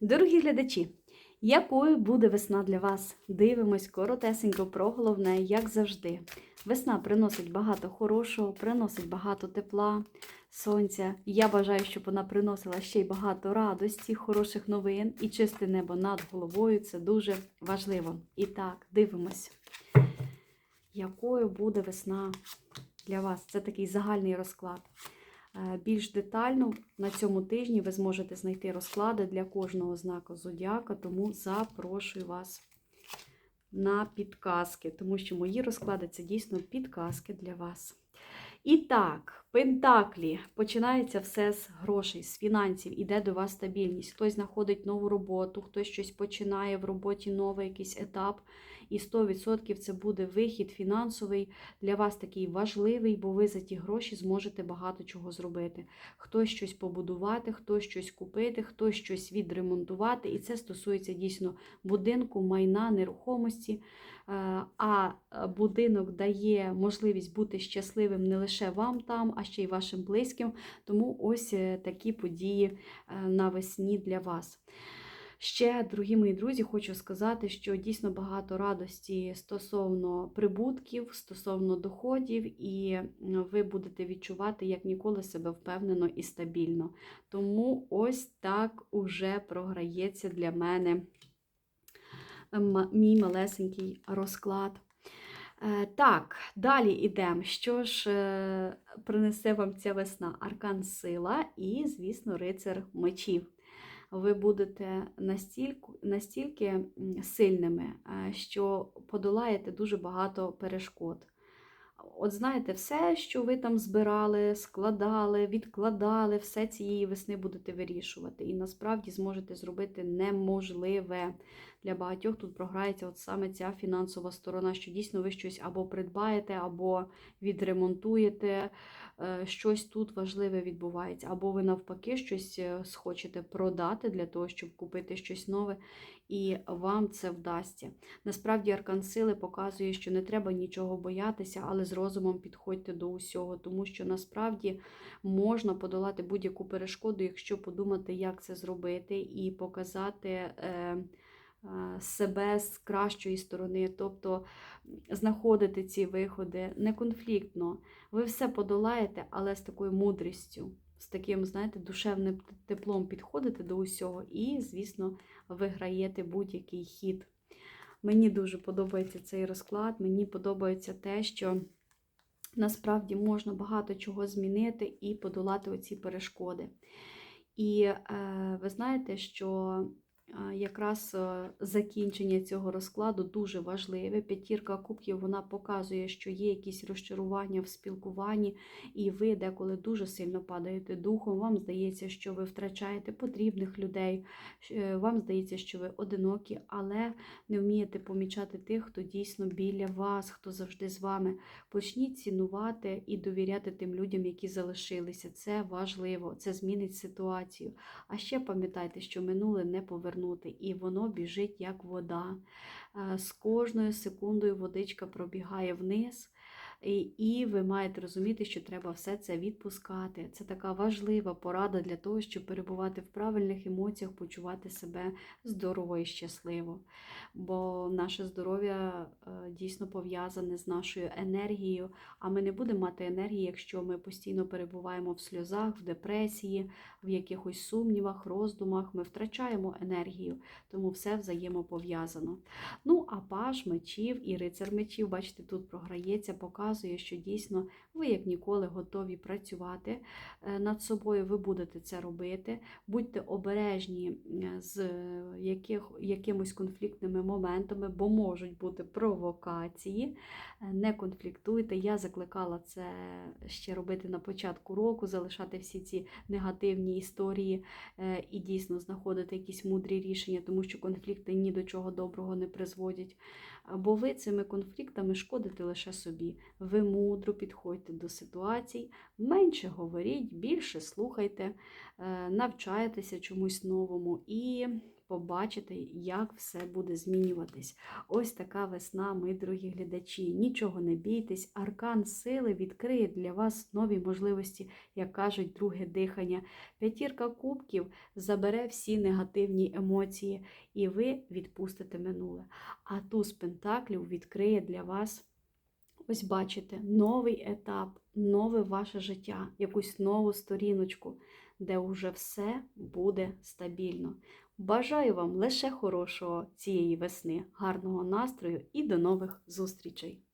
Дорогі глядачі, якою буде весна для вас? Дивимось коротесенько про головне, як завжди. Весна приносить багато хорошого, приносить багато тепла, сонця. Я бажаю, щоб вона приносила ще й багато радості, хороших новин і чисте небо над головою. Це дуже важливо. І так, дивимось, якою буде весна для вас. Це такий загальний розклад. Е, Більш детально на цьому тижні ви зможете знайти розклади для кожного знаку зодіака, тому запрошую вас на підказки, тому що мої розклади це дійсно підказки для вас. І так, Пентаклі. Починається все з грошей, з фінансів, іде до вас стабільність. Хтось знаходить нову роботу, хтось щось починає в роботі новий якийсь етап. І 100% це буде вихід фінансовий для вас такий важливий, бо ви за ті гроші зможете багато чого зробити. Хтось щось побудувати, хтось щось купити, хтось щось відремонтувати. І це стосується дійсно будинку, майна, нерухомості. Е, А будинок дає можливість бути щасливим не лише вам там, а ще й вашим близьким. Тому ось е, такі події е, навесні для вас. Ще, дорогі мої друзі, хочу сказати, що дійсно багато радості стосовно прибутків, стосовно доходів, і ви будете відчувати як ніколи себе впевнено і стабільно. Тому ось так уже програється для мене мій малесенький розклад. Е, Так, далі йдемо. Що ж е, принесе вам ця весна? Аркан сила і, звісно, рицар мечів. Ви будете настільки, настільки сильними, що подолаєте дуже багато перешкод. От знаєте, все, що ви там збирали, складали, відкладали, все цієї весни будете вирішувати. І насправді зможете зробити неможливе. Для багатьох тут програється от саме ця фінансова сторона, що дійсно ви щось або придбаєте, або відремонтуєте, щось тут важливе відбувається, або ви навпаки щось е, схочете продати для того, щоб купити щось нове, і вам це вдасться. Насправді аркан сили показує, що не треба нічого боятися, але з розумом підходьте до усього, тому що насправді можна подолати будь-яку перешкоду, якщо подумати, як це зробити, і показати. Себе з кращої сторони, тобто знаходити ці виходи не конфліктно. Ви все подолаєте, але з такою мудрістю, з таким, знаєте, душевним теплом підходите до усього і, звісно, виграєте будь-який хід. Мені дуже подобається цей розклад, мені подобається те, що насправді можна багато чого змінити і подолати оці перешкоди. І е, ви знаєте, що якраз е, закінчення цього розкладу дуже важливе. П'ятірка кубків вона показує, що є якісь розчарування в спілкуванні, і ви деколи дуже сильно падаєте духом. Вам здається, що ви втрачаєте потрібних людей, е, вам здається, що ви одинокі, але не вмієте помічати тих, хто дійсно біля вас, хто завжди з вами. Почніть цінувати і довіряти тим людям, які залишилися. Це важливо, це змінить ситуацію. А ще пам'ятайте, що минуле не повернути, і воно біжить як вода. Е, З кожною секундою водичка пробігає вниз. І, ви маєте розуміти, що треба все це відпускати. Це така важлива порада для того, щоб перебувати в правильних емоціях, почувати себе здорово і щасливо. Бо наше здоров'я е, дійсно пов'язане з нашою енергією, а ми не будемо мати енергії, якщо ми постійно перебуваємо в сльозах, в депресії, в якихось сумнівах, роздумах. Ми втрачаємо енергію, тому все взаємопов'язано. Ну, а паж мечів і рицар мечів, бачите, тут програється, показує, що дійсно ви як ніколи готові працювати е, над собою, ви будете це робити. Будьте обережні е, з яких, якимось конфліктними моментами, бо можуть бути провокації. Е, Не конфліктуйте. Я закликала це ще робити на початку року, залишати всі ці негативні історії е, і дійсно знаходити якісь мудрі рішення, тому що конфлікти ні до чого доброго не призводять. Бо ви цими конфліктами шкодите лише собі. Ви мудро підходьте до ситуацій, менше говоріть, більше слухайте, е, навчайтеся чомусь новому і побачите, як все буде змінюватись. Ось така весна, ми, дорогі глядачі. Нічого не бійтесь, аркан сили відкриє для вас нові можливості, як кажуть, друге дихання. П'ятірка кубків забере всі негативні емоції, і ви відпустите минуле. А туз пентаклів відкриє для вас. Ось бачите, новий етап, нове ваше життя, якусь нову сторіночку, де вже все буде стабільно. Бажаю вам лише хорошого цієї весни, гарного настрою і до нових зустрічей!